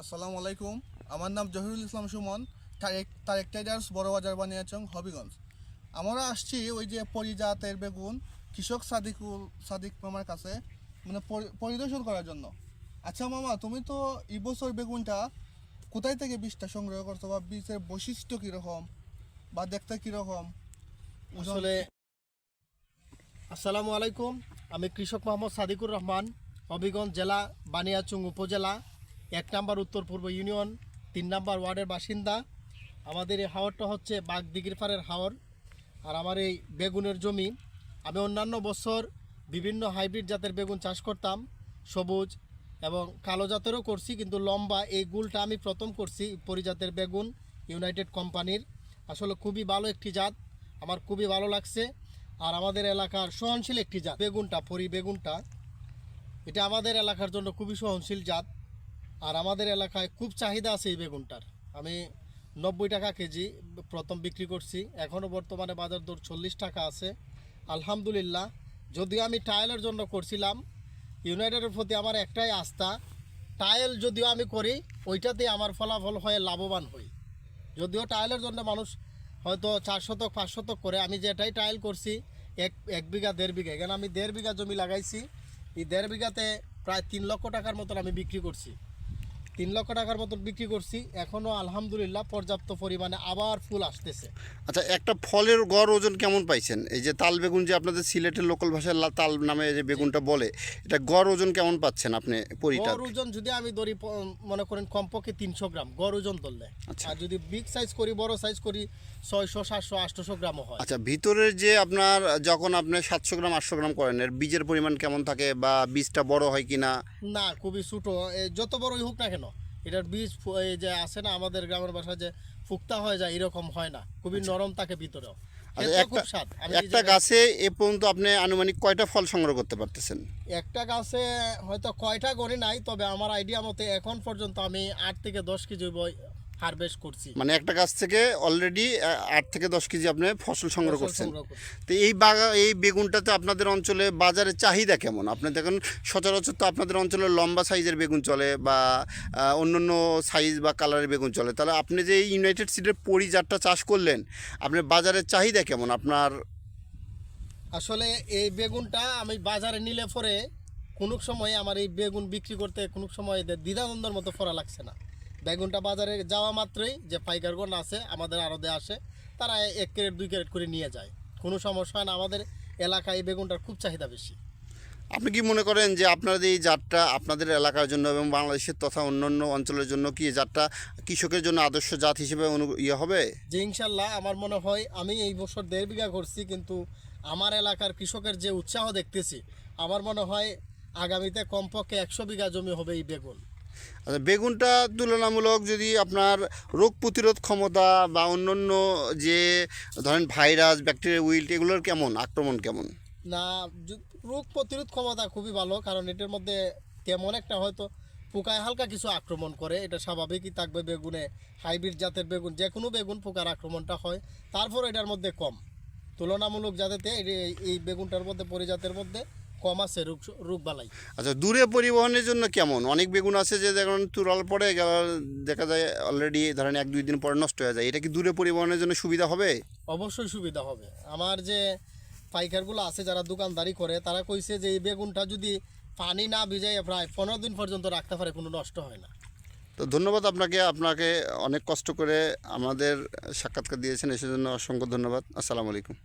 আসসালামু আলাইকুম। আমার নাম জহিরুল ইসলাম সুমন, তারেক তারেক ট্রেডার্স, বড়বাজার, বানিয়াচং, হবিগঞ্জ। আমরা আসছি ওই যে পরিজাতের বেগুন, কৃষক সাদিকুল সাদিক মামার কাছে মানে পরিদর্শন করার জন্য। আচ্ছা মামা, তুমি তো এবছর বেগুনটা কোথায় থেকে বীজটা সংগ্রহ করছ বা বীজের বৈশিষ্ট্য কীরকম বা দেখতে কীরকম? আসলে আসসালামু আলাইকুম, আমি কৃষক মোহাম্মদ সাদিকুর রহমান, হবিগঞ্জ জেলা, বানিয়াচুং উপজেলা। এক নাম্বার উত্তর পূর্ব ইউনিয়ন, তিন নাম্বার ওয়ার্ডের বাসিন্দা। আমাদের এই হাওরটা হচ্ছে বাগদিগির পাড়ের হাওর, আর আমার এই বেগুনের জমি। আমি অন্যান্য বছর বিভিন্ন হাইব্রিড জাতের বেগুন চাষ করতাম, সবুজ এবং কালো জাতেরও করছি, কিন্তু লম্বা এই গুলটা আমি প্রথম করছি, পরিজাতের বেগুন ইউনাইটেড কোম্পানির। আসলে খুবই ভালো একটি জাত, আমার খুবই ভালো লাগছে। আর আমাদের এলাকার সহনশীল একটি জাত, বেগুনটা, পরি বেগুনটা। এটা আমাদের এলাকার জন্য খুবই সহনশীল জাত। আর আমাদের এলাকায় খুব চাহিদা আছে এই বেগুনটার। আমি নব্বই টাকা কেজি প্রথম বিক্রি করছি। এখনও বর্তমানে বাজার দর চল্লিশ টাকা আছে। আলহামদুলিল্লাহ, যদিও আমি টাইলের জন্য করছিলাম ইউনাইটেডের প্রতি আমার একটাই আস্থা টাইল যদিও আমি করি ওইটাতে আমার ফলাফল হয়ে, লাভবান হই। যদিও টাইলের জন্য মানুষ হয়তো চার শতক, পাঁচ শতক করে, আমি যেটাই টাইল করছি, এক এক বিঘা, দেড় বিঘা, এখানে আমি দেড় বিঘা জমি লাগাইছি। এই দেড় বিঘাতে প্রায় তিন লক্ষ টাকার মতন আমি বিক্রি করছি। তিন লক্ষ টাকার মতন বিক্রি করছি। এখনও আলহামদুলিল্লাহ পর্যাপ্ত পরিমাণে আবার ফুল আসতেছে। আচ্ছা একটা ফলের গড় ওজন কেমন পাইছেন? এই যে তাল বেগুন যে আপনাদের সিলেটের লোকাল ভাষায় তাল নামে যে বেগুনটা বলে এটা গড় ওজন কেমন পাচ্ছেন আপনি পরিটা গড় ওজন যদি আমি ধরি মনে করেন কমপক্ষে তিনশো গ্রাম গড় ওজন ধরলে। আচ্ছা। আর যদি বিগ সাইজ করি বড় সাইজ করি ছয়শো সাতশো আটশোশো গ্রামও হয়। আচ্ছা ভিতরের যে আপনার যখন আপনি সাতশো গ্রাম আটশো গ্রাম করেন এর বীজের পরিমাণ কেমন থাকে বা বীজটা বড় হয় কি না খুবই ছোটো। যত বড়ই হোক না কেন এটার বীজ এই যে আছে না আমাদের গ্রামের বাসায় যে ফুক্তা হয়ে যায় এরকম হয় না। খুবই নরম থাকে ভিতরেও। আচ্ছা একটা গাছে এ পর্যন্ত আপনি আনুমানিক কয়টা ফল সংগ্রহ করতে পারতেছেন? একটা গাছে হয়তো কয়টা গণি নাই তবে আমার আইডিয়া মতে এখন পর্যন্ত আমি আট থেকে দশ কেজি হারভেস্ট করছি। মানে একটা গাছ থেকে অলরেডি আট থেকে দশ কেজি আপনি ফসল সংগ্রহ করছেন। তো এই বাগা এই বেগুনটাতে আপনাদের অঞ্চলে বাজারে চাহিদা কেমন? আপনি দেখেন সচরাচর তো আপনাদের অঞ্চলে লম্বা সাইজের বেগুন চলে বা আহ, অন্যান্য সাইজ বা কালারের বেগুন চলে। তাহলে আপনি যে এই ইউনাইটেড সিডের পরিজাতটা চাষ করলেন আপনার বাজারের চাহিদা কেমন? আপনার আসলে এই বেগুনটা আমি বাজারে নিলে পরে কোনো সময় আমার এই বেগুন বিক্রি করতে কোনো সময় দ্বিধাদ্বন্দ্বের মতো ফরা লাগছে না। বেগুনটা বাজারে যাওয়া মাত্রই যে পাইকারগণ আছে আমাদের আড়তে আসে তারা এক ক্যারেট দুই ক্যারেট করে নিয়ে যায়। কোনো সমস্যা হয় না আমাদের এলাকায় এই বেগুনটার খুব চাহিদা বেশি। আপনি কি মনে করেন যে আপনাদের এই জাতটা আপনাদের এলাকার জন্য এবং বাংলাদেশের তথা অন্যান্য অঞ্চলের জন্য কি এই জাতটা কৃষকের জন্য আদর্শ জাত হিসেবে অনু ইয়ে হবে? যে ইনশাল্লাহ আমার মনে হয় আমি এই বছর দেড় বিঘা করছি কিন্তু আমার এলাকার কৃষকের যে উৎসাহ দেখতেছি আমার মনে হয় আগামীতে কমপক্ষে একশো বিঘা জমি হবে এই বেগুন। আচ্ছা বেগুনটা তুলনামূলক যদি আপনার রোগ প্রতিরোধ ক্ষমতা বা অন্যান্য যে ধরেন ভাইরাস, ব্যাকটেরিয়া, উইল্ট এগুলোর কেমন? আক্রমণ কেমন? না রোগ প্রতিরোধ ক্ষমতা খুবই ভালো, কারণ এটার মধ্যে তেমন একটা হয়তো পোকায় হালকা কিছু আক্রমণ করে, এটা স্বাভাবিকই থাকবে বেগুনে, হাইব্রিড জাতের বেগুন যে কোনো বেগুন পোকার আক্রমণটা হয় তারপর এটার মধ্যে কম। তুলনামূলক জাতেতে এই- এই বেগুনটার মধ্যে, পরিজাতের মধ্যে কম আছে রোগ রোগ বালাই। আচ্ছা দূরে পরিবহনের জন্য কেমন? অনেক বেগুন আছে যে দেখুন তুরাল পরে দেখা যায় অলরেডি ধরেন এক দুই দিন পরে নষ্ট হয়ে যায়। এটা কি দূরে পরিবহনের জন্য সুবিধা হবে? অবশ্যই সুবিধা হবে। আমার যে পাইকারগুলো আছে যারা দোকানদারি করে তারা কইছে যে এই বেগুনটা যদি পানি না ভিজাই প্রায় পনেরো দিন পর্যন্ত রাখতে পারে কোনো নষ্ট হয় না। তো ধন্যবাদ আপনাকে। আপনাকে অনেক কষ্ট করে আমাদের সাক্ষাৎকার দিয়েছেন এসের জন্য অসংখ্য ধন্যবাদ। আসসালামু আলাইকুম।